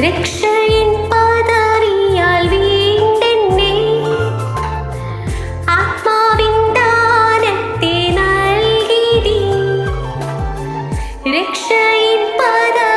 രക്ഷയിൻ പദവിയാൽ വീണ്ടെന്നെ. ആത്മാവിൻ ദാനത്തെ നൽകി. രക്ഷയിൻ പദവിയാൽ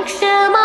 വംശമായേകി